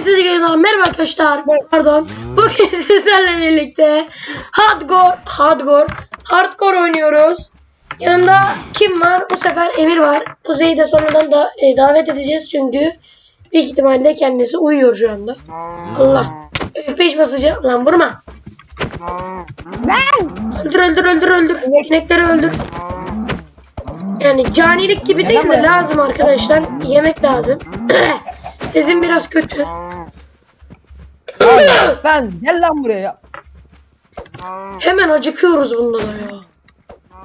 Hepinize tekrardan merhaba arkadaşlar. Pardon. Bugün sizlerle birlikte hardcore, hardcore, hardcore oynuyoruz. Yanımda kim var? Bu sefer Emir var. Kuzey'i de sonradan da e, davet edeceğiz çünkü büyük ihtimalle kendisi uyuyor şu anda. Allah. F5 basacağım. Lan vurma. Öldür öldür öldür öldür. İnekleri öldür. Yani canilik gibi değil de lazım arkadaşlar. Yemek lazım. Sesim biraz kötü. Ben gel lan buraya. Hemen acıkıyoruz bunda da ya.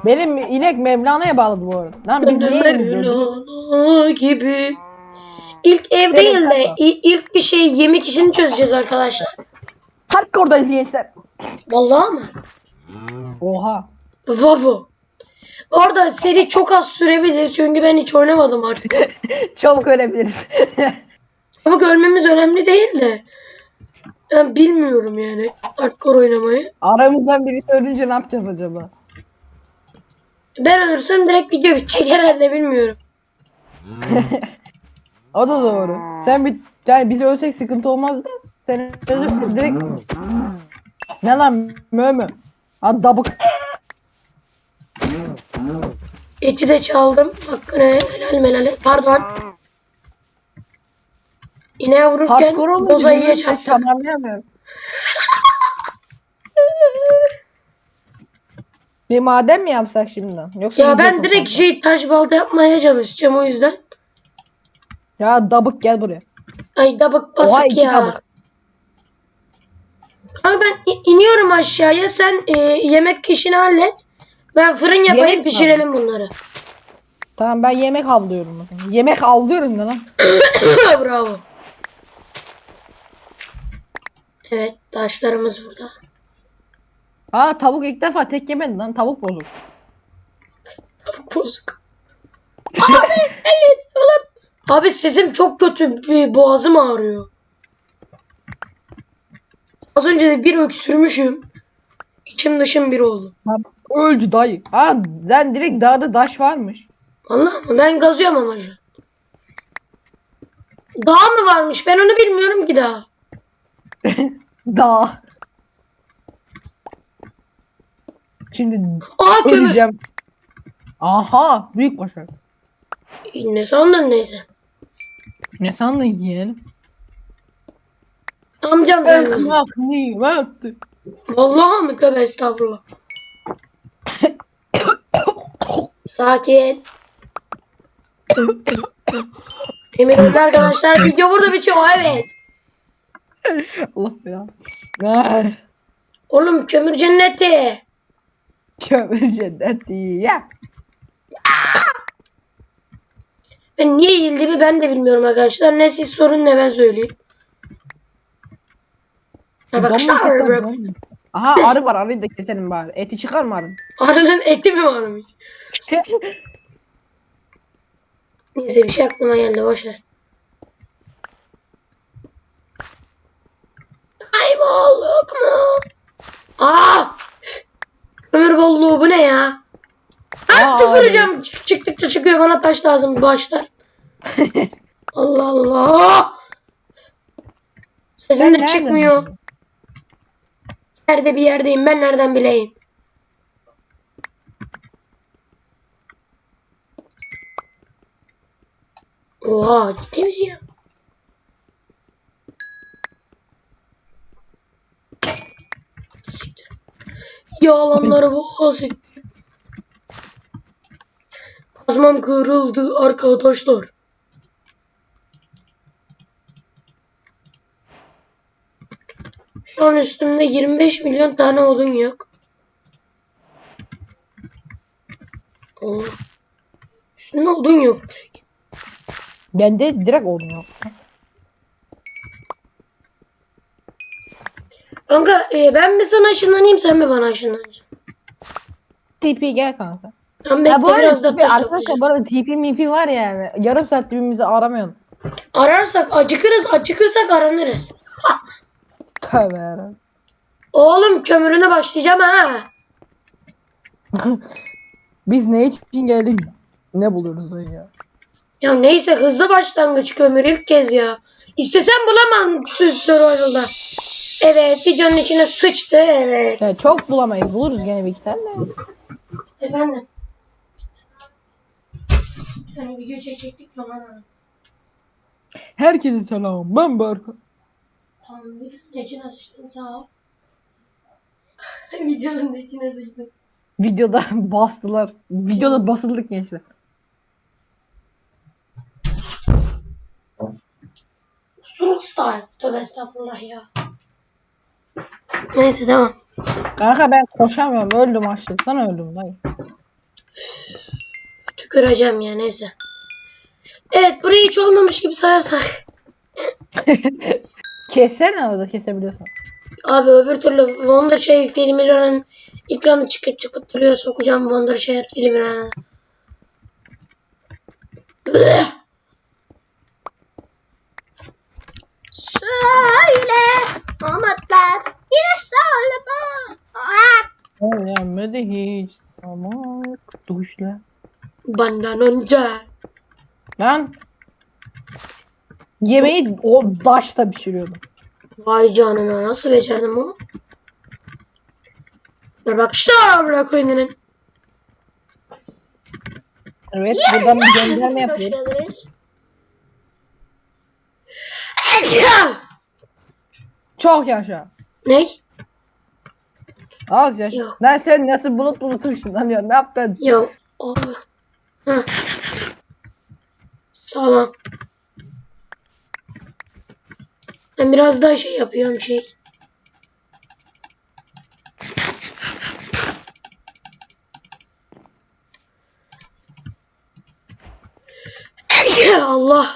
Benim inek Mevlana'ya bağladı bu arada. Lan biz niye? Mevlana gibi. İlk ev değil de kanka. i- ilk bir şey yemek işini çözeceğiz arkadaşlar. Hardcore'dayız gençler. Vallahi mı? Oha. Vavo. Bu arada seri çok az sürebilir çünkü ben hiç oynamadım artık. Çabuk ölebiliriz. Ama görmemiz önemli değil de. Ben bilmiyorum yani hardcore oynamayı. Aramızdan birisi ölünce ne yapacağız acaba? Ben ölürsem direkt video bitecek herhalde bilmiyorum. O da doğru. Sen bir yani biz ölsek sıkıntı olmaz da sen ölürsen direkt ne lan mö mü? Ha dabık. Eti de çaldım. Hakkını helal melal. et. Pardon. İneğe vururken Hardcore olunca bozayıya çarptım. şamarlayamıyoruz. Bir maden mi yapsak şimdiden? Yoksa Ya ben direkt şey taş balta yapmaya çalışacağım o yüzden. Ya dabık gel buraya. Ay dabık Oha basık iki ya. dabık. Abi ben i- iniyorum aşağıya. Sen e, yemek işini hallet. Ben fırın yapayım Yemek mi pişirelim bunları. Tamam ben yemek avlıyorum. bakın. Yemek avlıyorum ne lan? Bravo. Evet taşlarımız burada. Aa tavuk ilk defa tek yemedi lan tavuk bozuk. Tavuk bozuk. Abi elin ulan. Abi sesim çok kötü. Bir boğazım ağrıyor. Az önce de bir öksürmüşüm. İçim dışım bir oldu. Lan öldü dayı. Ha sen direkt dağda taş varmış. Vallahi mı? Ben gazıyorum ama şu an. Dağ mı varmış? Ben onu bilmiyorum ki daha. Dağ. Şimdi Aa kömür. öleceğim. Aha büyük başarı. Ne sandın neyse. Ne sandın yeğenim? Amcam sandın. Ekmek nimetti. Vallahi mi tövbe estağfurullah. Sakin. Emir öldü arkadaşlar. Video burada bitiyor. Evet. Allah ya. Ah, Oğlum kömür cenneti. Kömür cenneti ya. Ben niye eğildiğimi ben de bilmiyorum arkadaşlar. Ne siz sorun ne ben söyleyeyim. Arkadaşlar Domuz bırak. domuz. Aha arı var arıyı da keselim bari. Eti çıkar mı arının? Arının eti mi varmış? Neyse bir şey aklıma geldi boşver. Kaybolduk mu? Aa! Ömür bolluğu bu ne ya? Aa, tüküreceğim. Çık- Çıktıkça çıkıyor bana taş lazım başlar. Allah Allah. Sesim de çıkmıyor. Nerede bir yerdeyim ben nereden bileyim? Oha ciddi misin ya? Yalanları basit. Kazmam kırıldı arkadaşlar. Şu an üstümde 25 milyon tane odun yok. Oo. Üstümde odun yok direkt. Bende direkt olmuyor. Kanka e, ben mi sana ışınlanayım sen mi bana ışınlanacaksın? TP gel kanka. Ben Ha, bu arada biraz da TP arkadaşlar bu arada TP MP var yani. Yarım saat birbirimizi aramayalım. Ararsak acıkırız acıkırsak aranırız. Tövbe yarabbim. Oğlum kömürüne başlayacağım ha. Biz ne için geldik? Ne buluyoruz dayı ya? Ya neyse hızlı başlangıç kömür ilk kez ya. İstesem bulamam survival'da. Evet videonun içine sıçtı evet. Yani çok bulamayız. Buluruz gene bir iki tane. de. Efendim. Yani video çekecektik ya lan. Herkese selam. Ben Berkan. Tamam videonun içine sıçtın sağ ol. videonun içine sıçtın. Videoda bastılar. Videoda basıldık gençler. Suruk style. Tövbe estağfurullah ya. Neyse tamam. Kanka ben koşamıyorum. Öldüm açlıktan öldüm. Dayı. Tüküreceğim ya neyse. Evet burayı hiç olmamış gibi sayarsak. Kessene orada kesebiliyorsan. Abi öbür türlü Wondershare filminin ekranı çıkıp çıkıp duruyor. Sokacağım Wondershare filmine. Bleh. Söyle Ahmetler yine söyleme. Gelmedi hiç. Ama duşla. Benden önce. Ben yemeği o daşta pişiriyordum. Vay canına nasıl becerdim onu? Dur bak işte bırak oyunun. Evet buradan bir gönderme yapıyorum. Çok yaşa. Ne? Az yaşa. Yok. Lan sen nasıl bulut lan ya ne yaptın? Yo. Oh. Heh. Sağlam. Ben biraz daha şey yapıyorum şey. Allah.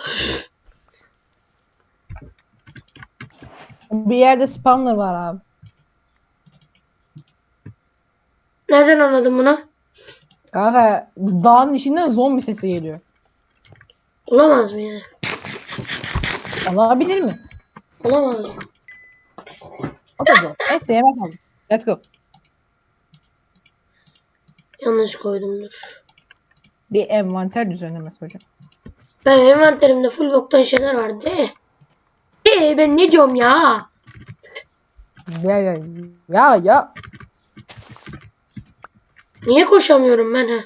Bir yerde spawner var abi. Nereden anladın bunu? Kanka dağın içinden zombi sesi geliyor. Olamaz mı yani? Olabilir mi? Olamaz mı? Zor. Neyse yemek aldım. Let's go. Yanlış koydumdur. Bir envanter düzenlemesi hocam. Ben envanterimde full boktan şeyler var de. Ee ben ne diyorum ya? Ya ya ya ya. Niye koşamıyorum ben ha?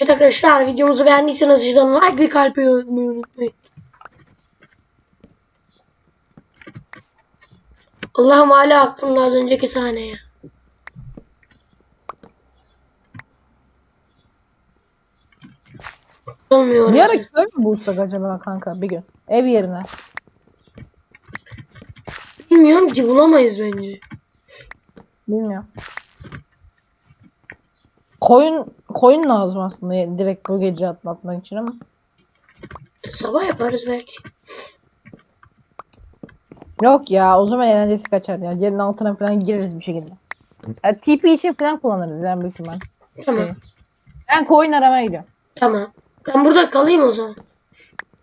Evet arkadaşlar videomuzu beğendiyseniz aşağıdan like ve kalp atmayı unutmayın. Allah'ım hala aklımda az önceki sahne Olmuyor Bir ara köy mü bulsak acaba kanka bir gün? Ev yerine. Bilmiyorum ki bulamayız bence. Bilmiyorum. Koyun koyun lazım aslında direkt bu gece atlatmak için ama. Sabah yaparız belki. Yok ya o zaman eğlencesi kaçar ya. Yerin altına falan gireriz bir şekilde. Ya, TP için falan kullanırız yani büyük ihtimal. Tamam. Ben koyun aramaya gidiyorum. Tamam. Ben burada kalayım o zaman.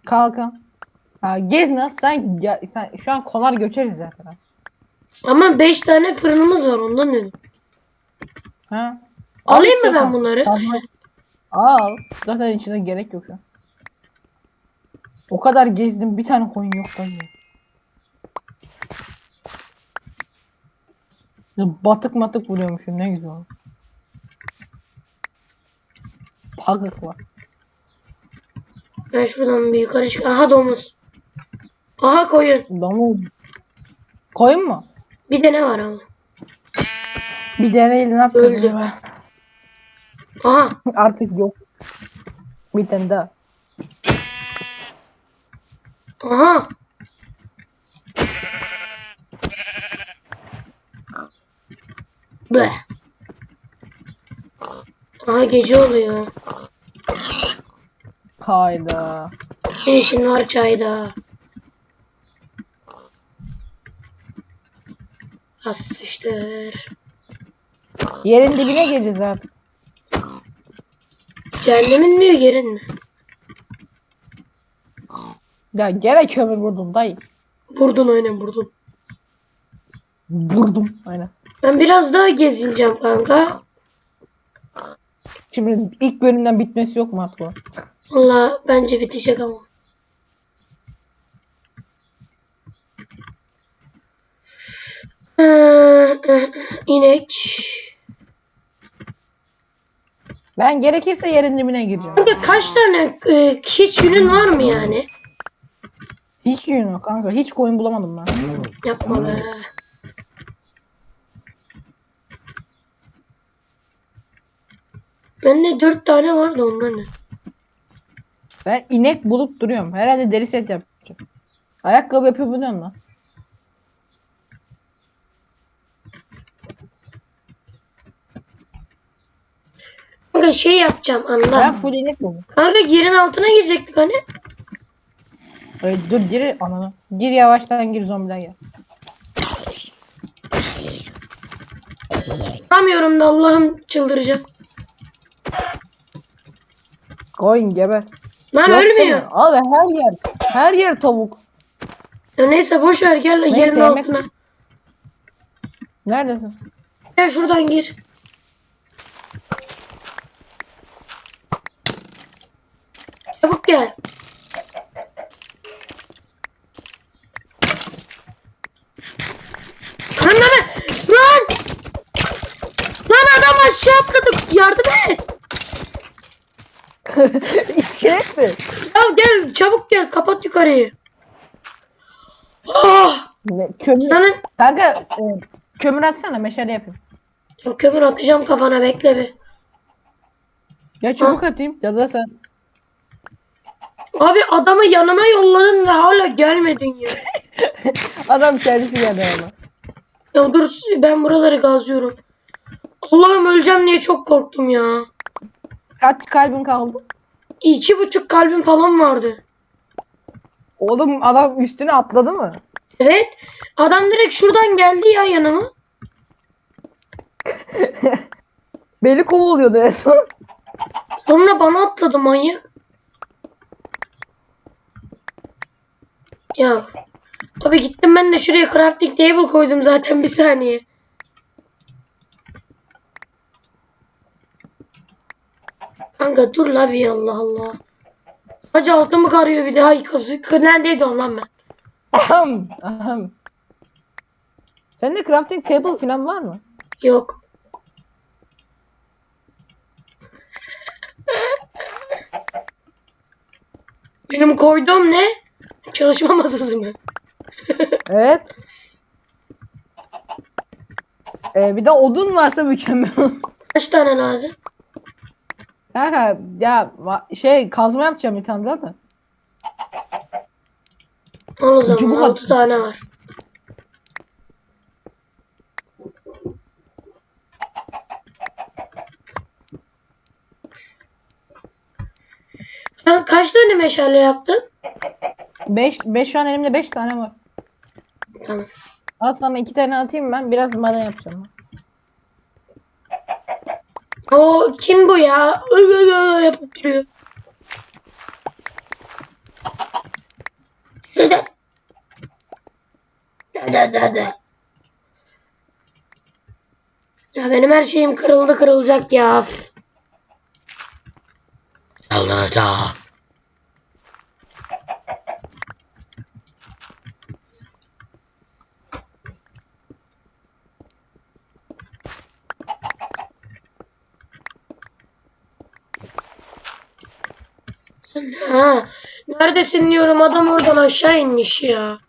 Kalkın. Ha, Geznaz sen, ya, sen şu an konar göçeriz zaten. Ama 5 tane fırınımız var ondan dedim. Ha? Alayım mı ben bunları? Kazma- Al. Zaten içine gerek yok an. O kadar gezdim bir tane koyun yok da. Ya Batık matık vuruyormuşum ne güzel. Pagık var. Ben şuradan bir yukarı çık. Aha domuz. Aha koyun. Domuz. Koyun mu? Bir de ne var ama? Bir deneyle ne yapacağız Öldü. acaba? Aha. Artık yok. Bir tane daha. Aha. Be. Aha gece oluyor. Hayda. Ne işin var çayda? Az sıçtır. Yerin dibine gireceğiz artık. Cehennemin mi yerin mi? Ya gene kömür vurdum dayı. Vurdun aynen vurdun. Vurdum. Aynen. Ben biraz daha gezineceğim kanka. Şimdi ilk bölümden bitmesi yok mu artık? o? Valla bence bitecek ama. Ee, inek. Ben gerekirse yerin dibine gireceğim. Kanka kaç tane e, hiç yünün var mı yani? Hiç yün yok kanka. Hiç koyun bulamadım ben. Yapma be. Bende dört tane vardı ondan? Ben inek bulup duruyorum. Herhalde deri set yapacağım. Ayakkabı yapıyor bu ne lan? Kanka şey yapacağım anla. Ben full inek buldum. Kanka yerin altına girecektik hani. Ay, dur gir ananı. Gir yavaştan gir zombiden gel. Yapamıyorum da Allah'ım çıldıracağım. Koyun geber. Lan Yok ölmüyor. deme. Abi her yer. Her yer tavuk. Ya neyse boş ver gel Neyse, yerin yemek- altına. Neredesin? Gel şuradan gir. Çabuk gel. Lan lan! Lan adam aşağı atladı. Yardım et. İskelet mi? Ya gel çabuk gel kapat yukarıyı. Ah! Ne, kömür. Lan Kanka e, kömür atsana meşale yapayım. Ya kömür atacağım kafana bekle bir. Ya çubuk atayım ya da sen. Abi adamı yanıma yolladın ve hala gelmedin ya. Adam kendisi geldi ama. Ya dur ben buraları gazlıyorum. Allah'ım öleceğim diye çok korktum ya. Kaç kalbin kaldı? İki buçuk kalbim falan vardı. Oğlum adam üstüne atladı mı? Evet. Adam direkt şuradan geldi ya yanıma. Beni kovalıyordu en son. Sonra bana atladı manyak. Ya. Abi gittim ben de şuraya crafting table koydum zaten bir saniye. Kanka dur la bir Allah Allah. Hacı altımı karıyor bir de. Hay kızı. Neredeydi o lan ben? Ahem, ahem. Sende crafting table falan var mı? Yok. Benim koyduğum ne? Çalışma masası mı? Evet. Ee, bir de odun varsa mükemmel. Kaç tane lazım? Kanka ya va- şey kazma yapacağım bir tane daha da. Al o zaman Çubuk 6 atın. tane var. Sen kaç tane meşale yaptın? 5 5 şu an elimde 5 tane var. Tamam. Al sana 2 tane atayım ben biraz maden yapacağım. O kim bu ya? Ö, ö, ö yapıp duruyor. Ya benim her şeyim kırıldı kırılacak ya. Üf. Allah da. Ha, neredesin diyorum adam oradan aşağı inmiş ya.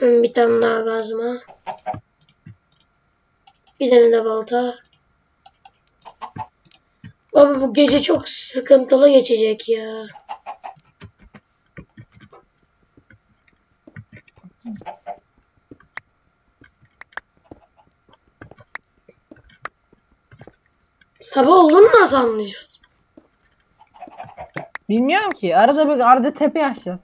Bir tane daha kazma. Bir tane de balta. Abi bu gece çok sıkıntılı geçecek ya. Tabi olduğunu nasıl anlayacağız? Bilmiyorum ki. Arada bir arada tepe açacağız.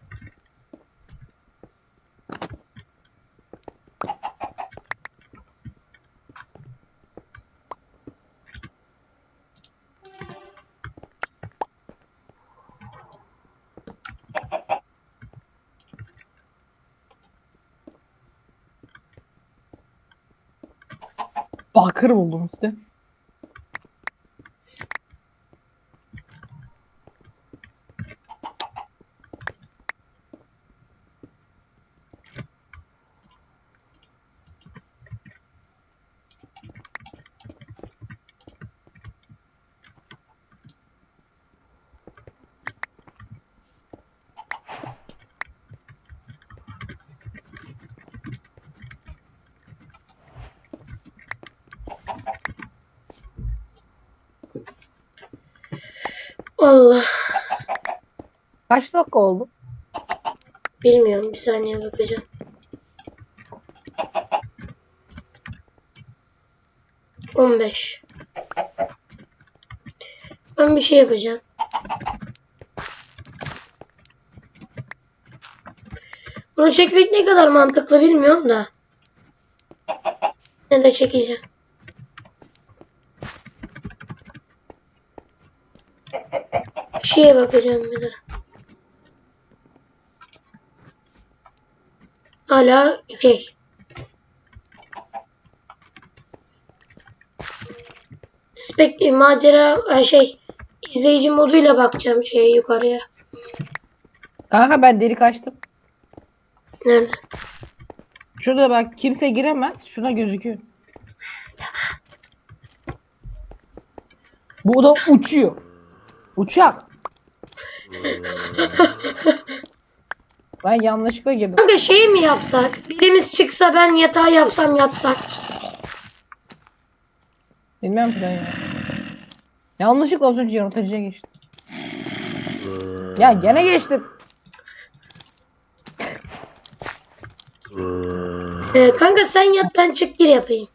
Bakır buldum işte. Allah. Kaç dakika oldu? Bilmiyorum. Bir saniye bakacağım. On beş. Ben bir şey yapacağım. Bunu çekmek ne kadar mantıklı bilmiyorum da. Ne de çekeceğim. Bir şeye bakacağım bir de. Hala şey. Spekti macera e, şey izleyici moduyla bakacağım şeye yukarıya. Kanka ben delik açtım. Nerede? Şurada bak kimse giremez. Şuna gözüküyor. Bu da uçuyor. Uçak. ben yanlışlıkla girdim. Kanka şey mi yapsak? Birimiz çıksa ben yatağı yapsam yatsak. Bilmem plan ya. Yanlışlıkla önce yaratıcıya geçtim. Ya gene geçtim. Ee, kanka sen yat ben çık gir yapayım.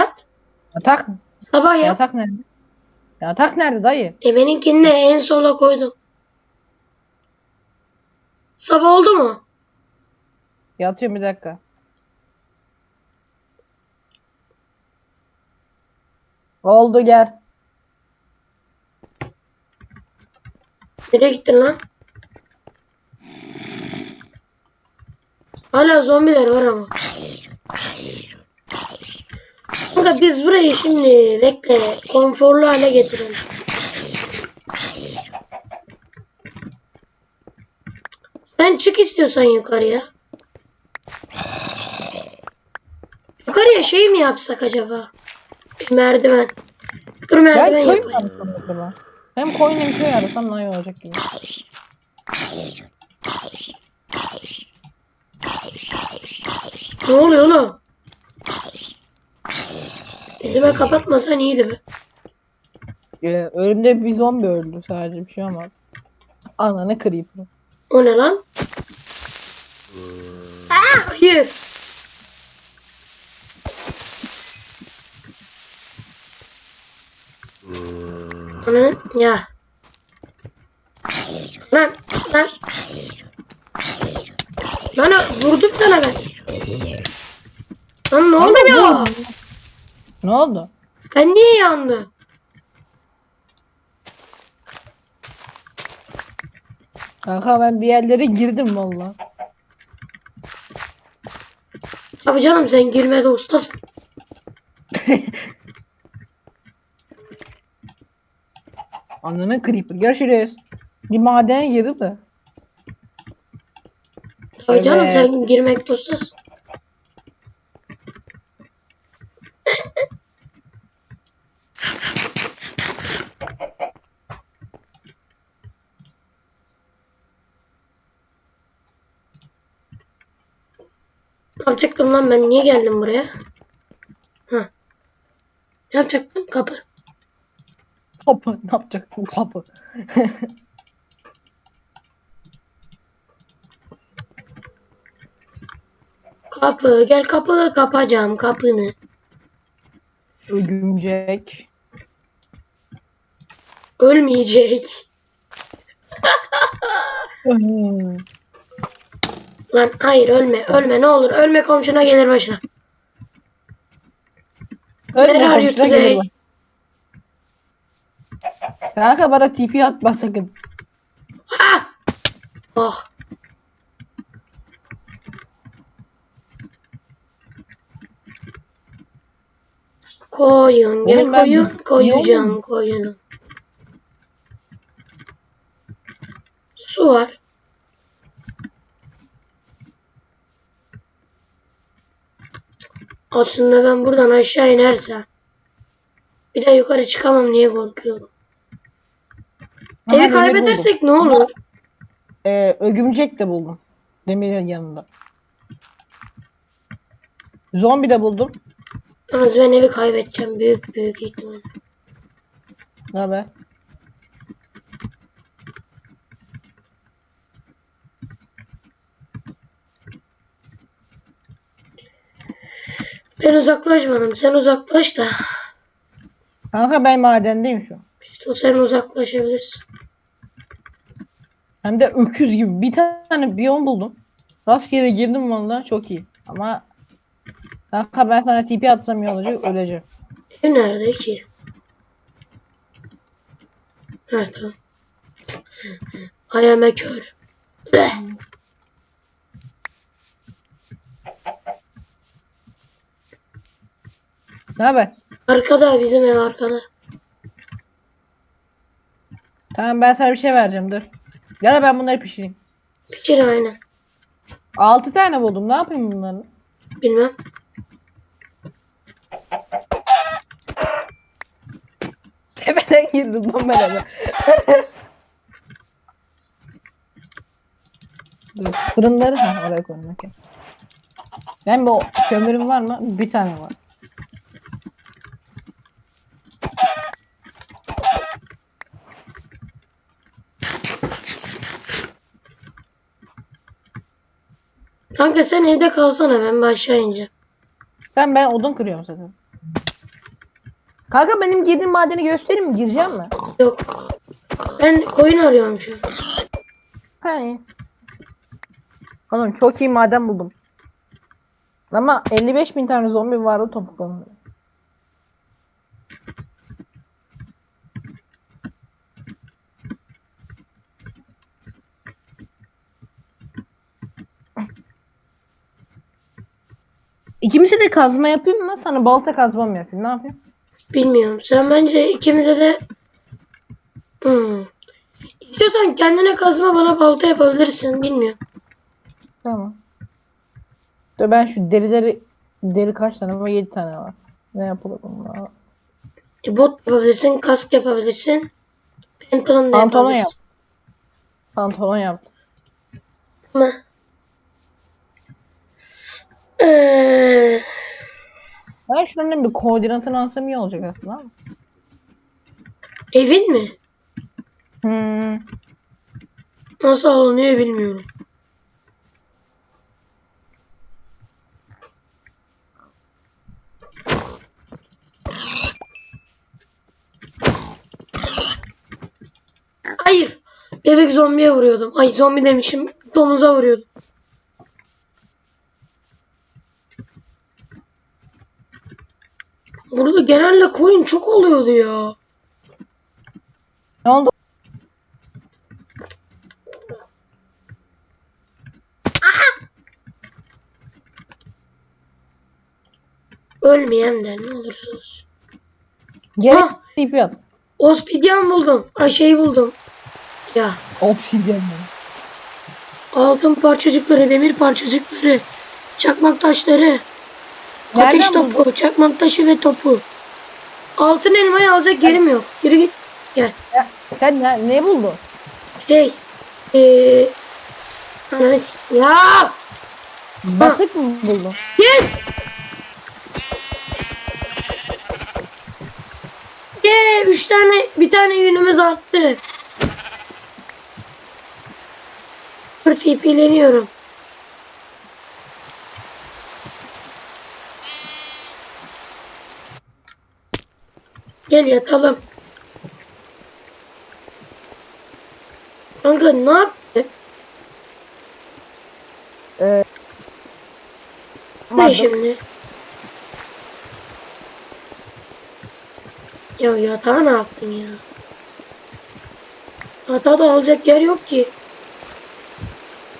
Yat. Yatak. Sabah yap. Yatak nerede? Yatak nerede dayı? E benimkini de en sola koydum. Sabah oldu mu? Yatıyorum bir dakika. Oldu gel. Nereye gittin lan? Hala zombiler var ama. Kanka biz burayı şimdi bekle konforlu hale getirelim. Sen çık istiyorsan yukarıya. Yukarıya şey mi yapsak acaba? Bir merdiven. Dur merdiven Gel köy mü acaba? Hem koyun hem köy arasam daha iyi olacak gibi. Ne oluyor oğlum? Elime kapatmasan iyiydi be. Ee, önümde bir zombi öldü sadece bir şey olmadı. Ananı kırayım. O ne lan? Aa, hayır. Ananın ya. Lan lan. Lan vurdum sana ben. Lan ne oluyor? Ne oldu? Ben niye yandım? Kanka ben bir yerlere girdim valla. Tabii canım sen girmede ustasın. Ananı creeper. Görüşürüz. Bir madene girdim de. Tabii canım Evet. sen girmekte ustasın. Yapacaktım lan ben? Niye geldim buraya? Ha. Ne yapacaktım? Kapı. Kapı. Ne yapacak bu kapı? Kapı. Gel kapı kapacağım kapını. Örümcek. Ölmeyecek. Lan hayır ölme. Ölme ne olur. Ölme komşuna gelir başına. Öyle Where are you komşuna today? gelir bak. Kanka bana TP atma sakın. Ha! Oh. Koyun gel Oğlum ben koyun koyacağım koyunu. Su var. Aslında ben buradan aşağı inersem bir de yukarı çıkamam niye korkuyorum. Aha, Evi kaybedersek ne olur? buldum. Ee, ögümcek de buldum. Demirin yanında. Zombi de buldum. Yalnız ben evi kaybedeceğim büyük büyük ihtimal. Ne haber? Ben uzaklaşmadım. Sen uzaklaş da. Kanka ben madendeyim şu an. İşte sen uzaklaşabilirsin. Hem de öküz gibi bir tane biyom buldum. Rastgele girdim valla çok iyi. Ama kanka ben sana TP atsam iyi olacak öleceğim. Ev nerede ki? Ha tamam. Ayağıma kör. Ne haber? Arkada bizim ev arkada. Tamam ben sana bir şey vereceğim dur. Ya da ben bunları pişireyim. Pişir aynen. 6 tane buldum ne yapayım bunları? Bilmem. Tepeden girdim lan ben eve. Dur, fırınları ha oraya koydum okey. Ben bu kömürüm var mı? Bir tane var. Kanka sen evde kalsana ben aşağı ineceğim. Ben ben odun kırıyorum zaten. Kanka benim girdiğim madeni göstereyim mi? Gireceğim mi? Yok. Ben koyun arıyorum şu an. Hani. Oğlum çok iyi maden buldum. Ama 55 bin tane zombi vardı topuklanıyor. İkimize de kazma yapayım mı? Sana balta kazma mı yapayım? Ne yapayım? Bilmiyorum. Sen bence ikimize de hmm. İstiyorsan kendine kazma bana balta yapabilirsin. Bilmiyorum. Tamam. Dur ben şu derileri deri kaç tane var? 7 tane var. Ne yapalım bununla? E, bot yapabilirsin. Kask yapabilirsin. Pantolon da Pantolon yapabilirsin. Pantolon yaptım. Ama Ben şunun bir koordinatını alsam iyi olacak aslında ama. evin mi? Hmm. Nasıl alınıyor bilmiyorum. Hayır. Bebek zombiye vuruyordum. Ay zombi demişim. Domuza vuruyordum. Burada genelde koyun çok oluyordu ya. Ne oldu? Ölmeyeyim de ne olursa olsun. Geri Ah! At. Ospidyen buldum. Ay şey buldum. Ya Obsidyen mi? altın parçacıkları, demir parçacıkları, çakmak taşları, Nereden ateş buldun? topu, çakmak taşı ve topu. Altın elmayı alacak yerim yok. Yürü git. Gel. Ya, sen ne, ne buldun? Şey. Eee. Ananı s- Ya. Batık mı buldun? Yes. Yeah, üç tane, bir tane yünümüz arttı. Dur TP'leniyorum. Gel yatalım. Kanka ne yaptın? Ee, Ne şimdi? Ya yatağı ne yaptın ya? Yatağı da alacak yer yok ki.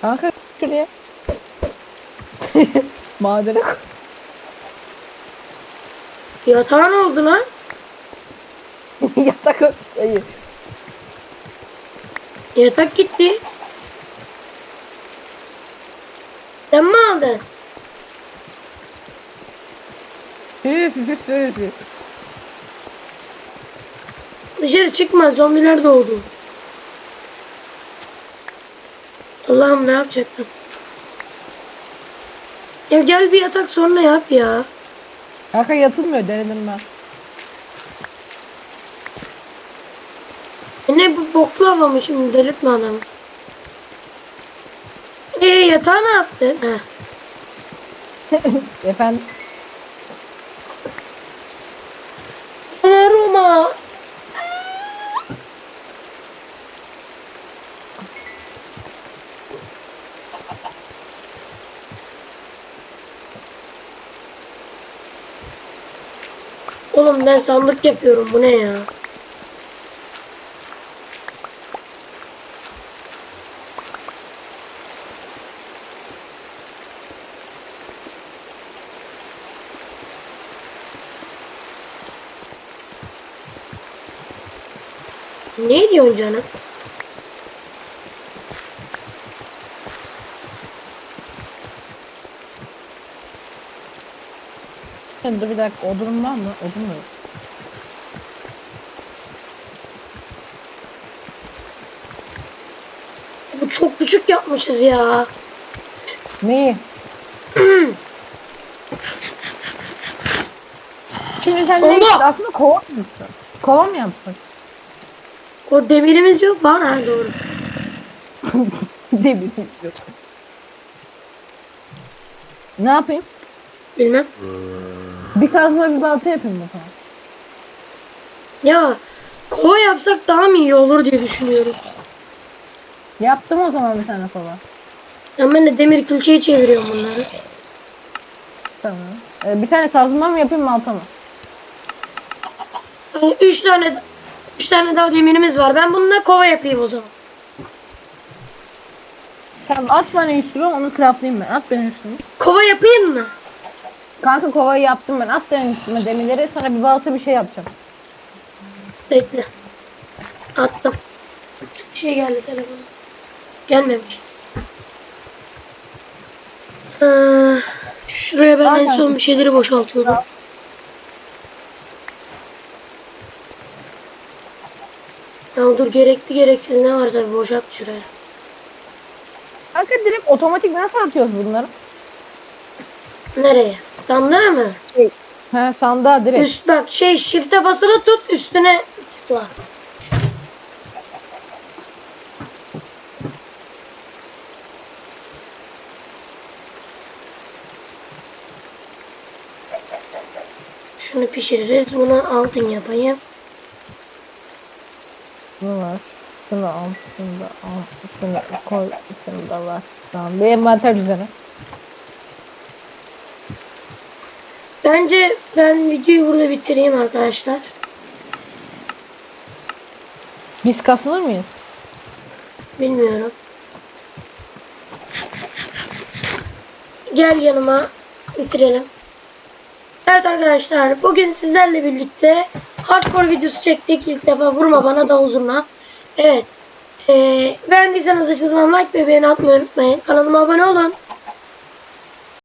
kanka şuraya. Madene. Yatağa ne oldu lan? Yatak şeyi. Yatak gitti. Sen mi aldın? Üf üf üf üf. Dışarı çıkma zombiler doğdu. Allah'ım ne yapacaktım? Ya gel bir yatak sonra yap ya. Kanka yatılmıyor denedim ben. Ne bu boklu hava mı şimdi delirtme adamı. Ee yatağı ne yaptın? Heh. Efendim. Roma. Oğlum ben sandık yapıyorum bu ne ya? Ne diyorsun canım? Dur bir dakika odun var mı? Odun mu? Bu çok küçük yapmışız ya. Neyi? Şimdi sen ne yaptın? Aslında kova mı yaptın? Kova mı yaptın? O demirimiz yok var ha doğru. Demir yok. Ne yapayım? Bilmem. Bir kazma bir balta yapayım bakalım. Ya kova yapsak daha mı iyi olur diye düşünüyorum. Yaptım o zaman bir tane kova. Ya ben de demir külçeye çeviriyorum bunları. Tamam. Ee, bir tane kazma mı yapayım balta mı? Yani üç tane üç tane daha demirimiz var. Ben bununla kova yapayım o zaman. Tamam at bana üstüme onu craftlayayım ben. At benim üstüme. Kova yapayım mı? Kanka kovayı yaptım ben. At benim üstüme demirleri sana bir balta bir şey yapacağım. Bekle. Attım. Bir şey geldi telefona. Gelmemiş. Ee, şuraya ben Al en son bir şeyleri boşaltıyordum. Ya dur gerekli gereksiz ne varsa bir boşalt şuraya. Kanka direkt otomatik nasıl atıyoruz bunları? Nereye? Sandığa mı? He sandığa direkt. Üst bak şey shift'e basılı tut üstüne tıkla. Şunu pişiririz. Bunu altın yapayım. Bu var. Şunu al, şunu da al, şunu da koy, şunu da var. Tamam, bir envanter düzeni. Bence ben videoyu burada bitireyim arkadaşlar. Biz kasılır mıyız? Bilmiyorum. Gel yanıma bitirelim. Evet arkadaşlar bugün sizlerle birlikte hardcore videosu çektik ilk defa vurma bana davul zurna. Evet. Ee, beğendiyseniz aşağıdan like ve beğeni atmayı unutmayın. Kanalıma abone olun.